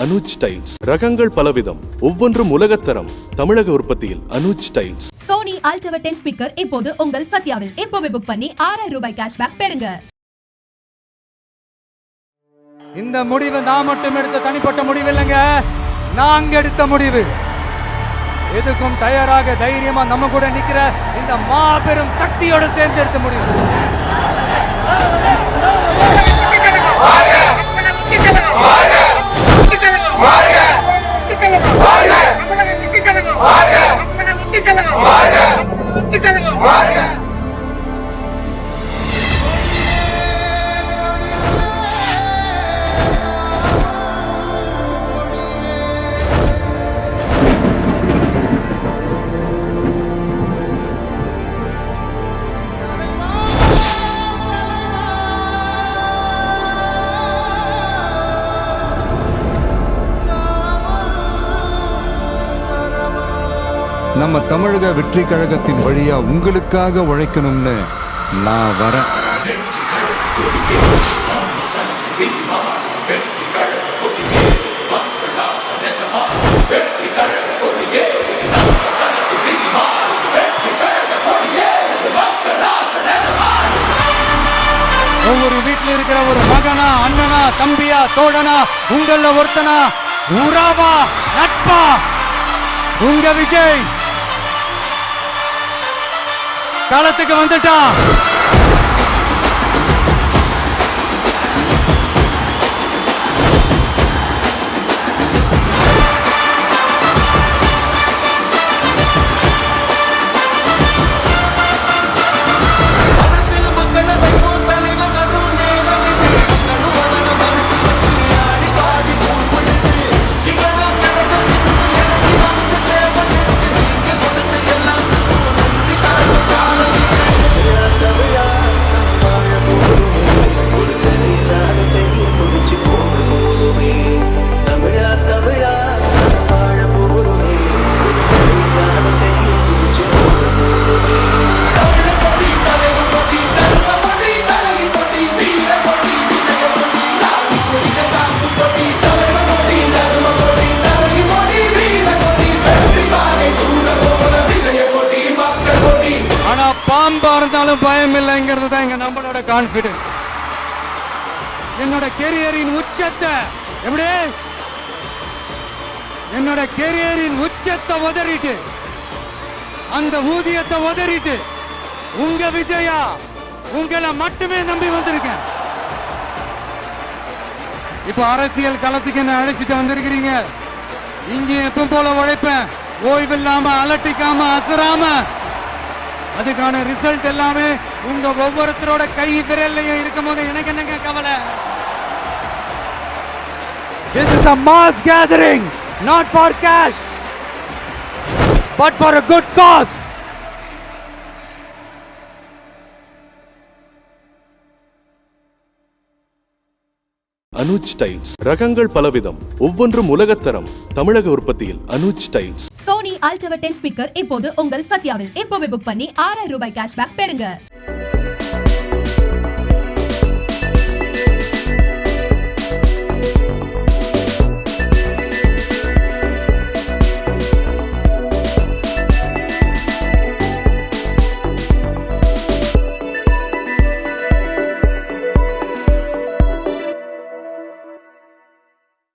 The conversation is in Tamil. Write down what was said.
அனுஜ் டைல்ஸ். ரகங்கள் பலவிதம். ஒவ்வொன்றும் உலகத்தரம் தமிழக உற்பத்தியில் அனுஜ் டைல்ஸ். சோனி அல்டவர் டென் ஸ்பீக்கர் இப்போது உங்கள் சத்யாவில். இப்போவே புக் பண்ணி ஆறாயிரம் ரூபாய் கேஷ்பேக் பெறுங்க. இந்த முடிவு நான் மட்டும் எடுத்த தனிப்பட்ட முடிவு இல்லைங்க நாங்க எடுத்த முடிவு. எதுக்கும் தயாராக தைரியமா நம்ம கூட நிக்கிற இந்த மாபெரும் சக்தியோட சேர்ந்து எடுத்த முடிவு. Vargas! நம்ம தமிழக வெற்றி கழகத்தின் வழியா உங்களுக்காக உழைக்கணும்னு நான் வரேன். ஒவ்வொரு வீட்டில் இருக்கிற ஒரு மகனா அண்ணனா தம்பியா தோழனா உங்கள ஒருத்தனா உறாவா நட்பா? உங்க விஜய்! களத்துக்கு வந்துட்டான். பாம்பா இருந்தாலும் பயம் இல்லைங்கிறது தான் எங்க நம்மளோட கான்பிடன்ஸ் என்னோட கெரியரின் உச்சத்தை எப்படி? என்னோட கெரியரின் உச்சத்தை உதறிட்டு அந்த ஊதியத்தை உதறிட்டு உங்க விஜயா உங்களை மட்டுமே நம்பி வந்திருக்கேன். இப்ப அரசியல் களத்துக்கு என்ன அழைச்சிட்டு வந்திருக்கிறீங்க? இங்கே எப்ப போல உழைப்பேன். ஓய்வில்லாம அலட்டிக்காம அசராம அதுக்கான ரிசல்ட் எல்லாமே உங்க ஒவ்வொருத்தரோட கை விரல்லையும் இருக்கும் போது எனக்கு என்னங்க கவலை This is a mass gathering, not for cash, but for a good cause. Anuj tiles ரகங்கள் பலவிதம் ஒவ்வொன்றும் உலகத்தரம் தமிழக உற்பத்தியில் அனுஜ் டைல்ஸ் அல்டவர் டென் ஸ்பீக்கர் இப்போது உங்கள் சத்யாவில் இப்போவே புக் பண்ணி ஆறாயிரம் ரூபாய் கேஷ்பேக் பெறுங்க.